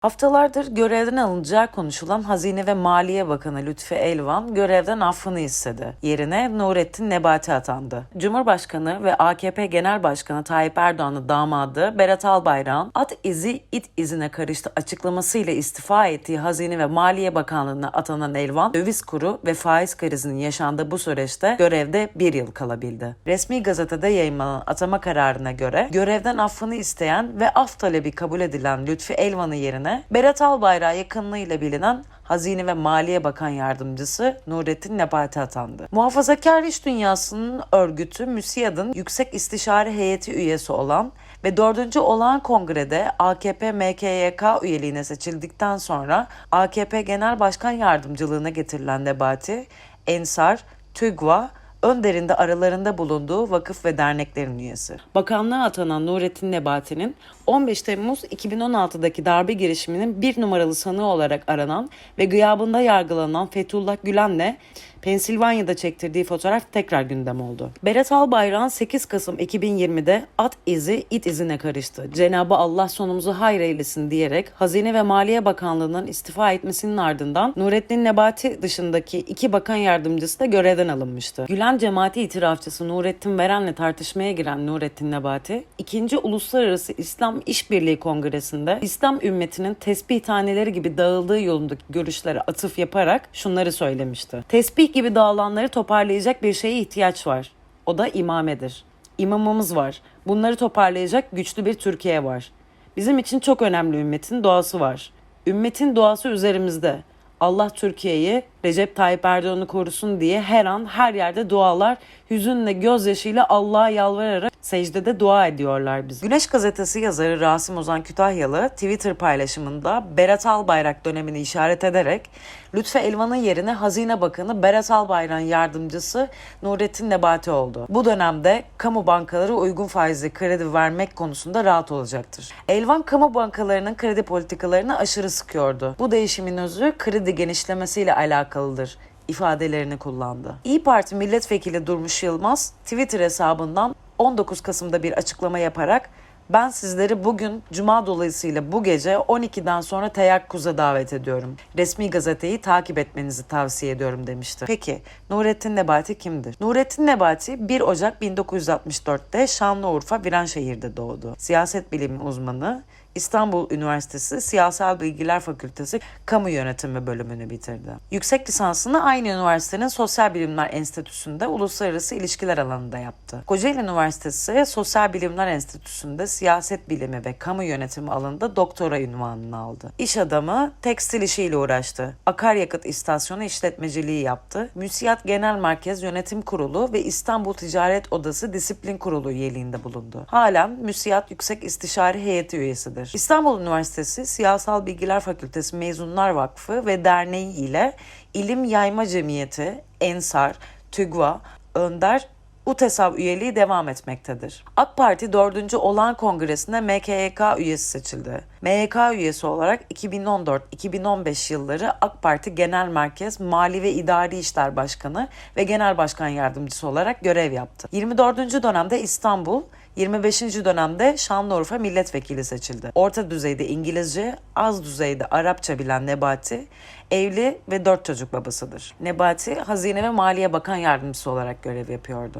Haftalardır görevden alınacağı konuşulan Hazine ve Maliye Bakanı Lütfi Elvan görevden affını istedi. Yerine Nurettin Nebati atandı. Cumhurbaşkanı ve AKP Genel Başkanı Tayyip Erdoğan'ın damadı Berat Albayrak'ın at izi it izine karıştı açıklamasıyla istifa ettiği Hazine ve Maliye Bakanlığı'na atanan Elvan, döviz kuru ve faiz krizinin yaşandığı bu süreçte görevde bir yıl kalabildi. Resmi gazetede yayınlanan atama kararına göre görevden affını isteyen ve af talebi kabul edilen Lütfi Elvan'ın yerine Berat Albayrak'a yakınlığıyla bilinen Hazine ve Maliye Bakan Yardımcısı Nurettin Nebati atandı. Muhafazakar iş dünyasının örgütü MÜSİAD'ın Yüksek İstişare Heyeti üyesi olan ve 4. Olağan Kongre'de AKP MKYK üyeliğine seçildikten sonra AKP Genel Başkan Yardımcılığına getirilen Nebati, Ensar, TÜGVA, Önder'in de aralarında bulunduğu vakıf ve derneklerin üyesi. Bakanlığa atanan Nurettin Nebati'nin 15 Temmuz 2016'daki darbe girişiminin bir numaralı sanığı olarak aranan ve gıyabında yargılanan Fethullah Gülen'le Pensilvanya'da çektirdiği fotoğraf tekrar gündem oldu. Berat Albayrak'ın 8 Kasım 2020'de at izi it izine karıştı. Cenabı Allah sonumuzu hayır eylesin diyerek Hazine ve Maliye Bakanlığı'ndan istifa etmesinin ardından Nurettin Nebati dışındaki iki bakan yardımcısı da görevden alınmıştı. Gülen cemaati itirafçısı Nurettin Veren'le tartışmaya giren Nurettin Nebati, 2. Uluslararası İslam İşbirliği Kongresi'nde İslam ümmetinin tesbih taneleri gibi dağıldığı yolundaki görüşlere atıf yaparak şunları söylemişti. Tesbih gibi dağılanları toparlayacak bir şeye ihtiyaç var. O da imamedir. İmamımız var. Bunları toparlayacak güçlü bir Türkiye var. Bizim için çok önemli ümmetin doğası var. Ümmetin doğası üzerimizde. Allah Türkiye'yi Recep Tayyip Erdoğan'ı korusun diye her an her yerde dualar hüzünle gözyaşıyla Allah'a yalvararak secdede dua ediyorlar biz. Güneş gazetesi yazarı Rasim Ozan Kütahyalı Twitter paylaşımında Berat Albayrak dönemini işaret ederek Lütfü Elvan'ın yerine Hazine Bakanı Berat Albayrak'ın yardımcısı Nurettin Nebati oldu. Bu dönemde kamu bankaları uygun faizli kredi vermek konusunda rahat olacaktır. Elvan kamu bankalarının kredi politikalarını aşırı sıkıyordu. Bu değişimin özü kredi genişlemesiyle alakalıdır ifadelerini kullandı. İyi Parti milletvekili Durmuş Yılmaz Twitter hesabından 19 Kasım'da bir açıklama yaparak ben sizleri bugün Cuma dolayısıyla bu gece 12'den sonra teyakkuza davet ediyorum. Resmi gazeteyi takip etmenizi tavsiye ediyorum demişti. Peki Nurettin Nebati kimdir? Nurettin Nebati 1 Ocak 1964'te Şanlıurfa Viranşehir'de doğdu. Siyaset bilimi uzmanı, İstanbul Üniversitesi Siyasal Bilgiler Fakültesi Kamu Yönetimi bölümünü bitirdi. Yüksek lisansını aynı üniversitenin Sosyal Bilimler Enstitüsü'nde uluslararası ilişkiler alanında yaptı. Kocaeli Üniversitesi Sosyal Bilimler Enstitüsü'nde siyaset bilimi ve kamu yönetimi alanında doktora ünvanını aldı. İş adamı tekstil işiyle uğraştı. Akaryakıt istasyonu işletmeciliği yaptı. MÜSİAD Genel Merkez Yönetim Kurulu ve İstanbul Ticaret Odası Disiplin Kurulu üyeliğinde bulundu. Halen MÜSİAD Yüksek İstişare Heyeti üyesidir. İstanbul Üniversitesi Siyasal Bilgiler Fakültesi Mezunlar Vakfı ve Derneği ile İlim Yayma Cemiyeti, Ensar, TÜGVA, Önder UTESAV üyeliği devam etmektedir. AK Parti 4. Olağan Kongresi'nde MKYK üyesi seçildi. MYK üyesi olarak 2014-2015 yılları AK Parti Genel Merkez Mali ve İdari İşler Başkanı ve Genel Başkan Yardımcısı olarak görev yaptı. 24. dönemde İstanbul, 25. dönemde Şanlıurfa milletvekili seçildi. Orta düzeyde İngilizce, az düzeyde Arapça bilen Nebati, evli ve dört çocuk babasıdır. Nebati, Hazine ve Maliye Bakan Yardımcısı olarak görev yapıyordu.